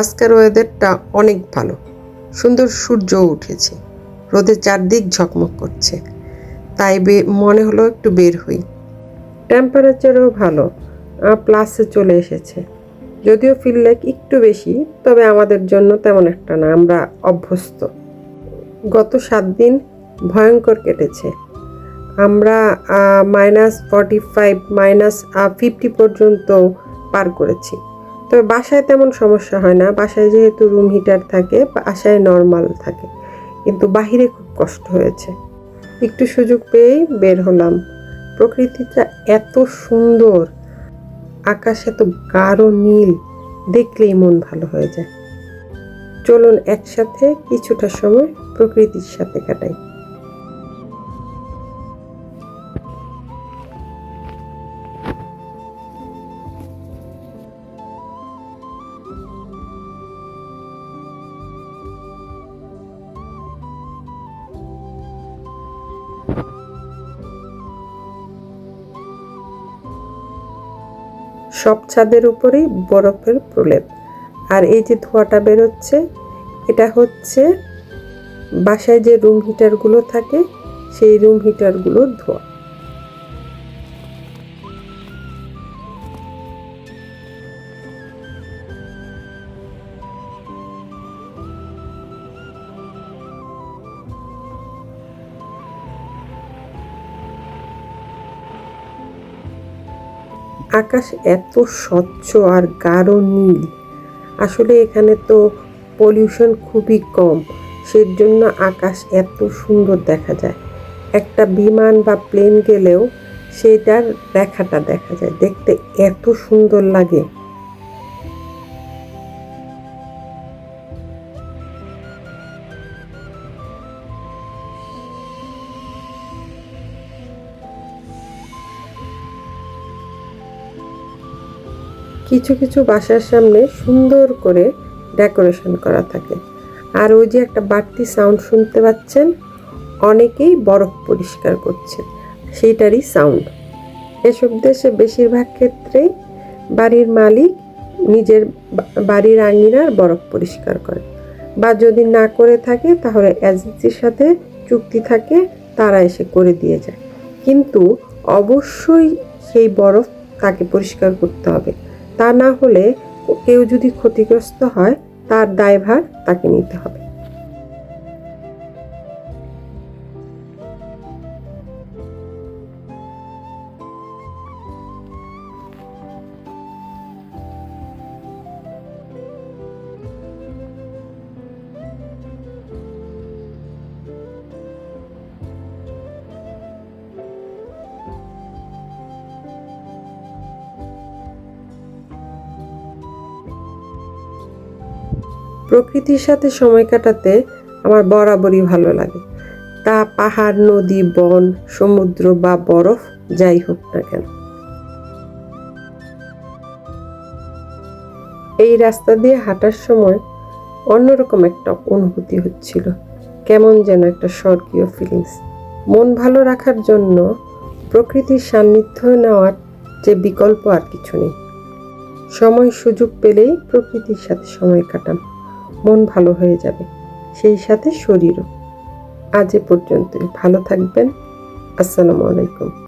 আজকের ওয়েদারটা অনেক ভালো। সুন্দর সূর্য উঠেছে। রোদের চারদিক ঝকমক করছে। তাই মনে হলো একটু বের হই। টেম্পারেচারও ভালো প্লাসে চলে এসেছে। যদিও ফিল লাইক একটু বেশি, তবে আমাদের জন্য তেমন একটা না, আমরা অভ্যস্ত। গত সাত দিন ভয়ঙ্কর কেটেছে। আমরা minus forty five minus fifty পর্যন্ত পার করেছি। তবে বাসায় তেমন সমস্যা হয় না। বাসায় যেহেতু রুম হিটার থাকে, বাসায় নর্মাল থাকে। কিন্তু বাহিরে খুব কষ্ট হয়েছে। একটু সুযোগ পেয়েই বের হলাম। প্রকৃতিটা এত সুন্দর। আকাশ এত গাঢ় নীল, দেখলেই মন ভালো হয়ে যায়। চলুন একসাথে কিছুটা সময় প্রকৃতির সাথে কাটাই। সব ছাদের উপরেই বরফের প্রলেপ। আর এই যে ধোঁয়াটা বেরোচ্ছে, এটা হচ্ছে বাসায় যে রুম হিটারগুলো থাকে, সেই রুম হিটারগুলোর ধোঁয়া। আকাশ এত স্বচ্ছ আর গাঢ় নীল। আসলে এখানে তো পলিউশন খুবই কম সের জন্য আকাশ এত সুন্দর দেখা যায়। একটা বিমান বা প্লেন গেলেও সেটার দেখাটা দেখা যায়, দেখতে এত সুন্দর লাগে। কিছু কিছু বাসার সামনে সুন্দর করে ডেকোরেশন করা থাকে। আর ওই যে একটা বাড়তি সাউন্ড শুনতে পাচ্ছেন, অনেকেই বরফ পরিষ্কার করছে, সেইটারই সাউন্ড। এসব দেশে বেশিরভাগ ক্ষেত্রেই বাড়ির মালিক নিজের বাড়ির আঙিনার বরফ পরিষ্কার করে। বা যদি না করে থাকে, তাহলে এজেন্সির সাথে চুক্তি থাকে, তারা এসে করে দিয়ে যায়। কিন্তু অবশ্যই সেই বরফ তাকে পরিষ্কার করতে হবে। তা না হলে কেউ যদি ক্ষতিগ্রস্ত হয় তার দায়ভার তাকে নিতে হবে। প্রকৃতির সাথে সময় কাটাতে আমার বরাবরই ভালো লাগে। তা পাহাড়, নদী, বন, সমুদ্র বা বরফ, যাই হোক না কেন। এই রাস্তা দিয়ে হাঁটার সময় অন্যরকম একটা অনুভূতি হচ্ছিল। কেমন যেন একটা স্বর্গীয় ফিলিংস মন ভালো রাখার জন্য প্রকৃতির সান্নিধ্য নেওয়ার যে বিকল্প আর কিছু নেই। সময় সুযোগ পেলেই প্রকৃতির সাথে সময় কাটান। মন ভালো হয়ে যাবে। সেই সাথে শরীরও। আজ এ পর্যন্তই। ভালো থাকবেন। আসসালামু আলাইকুম।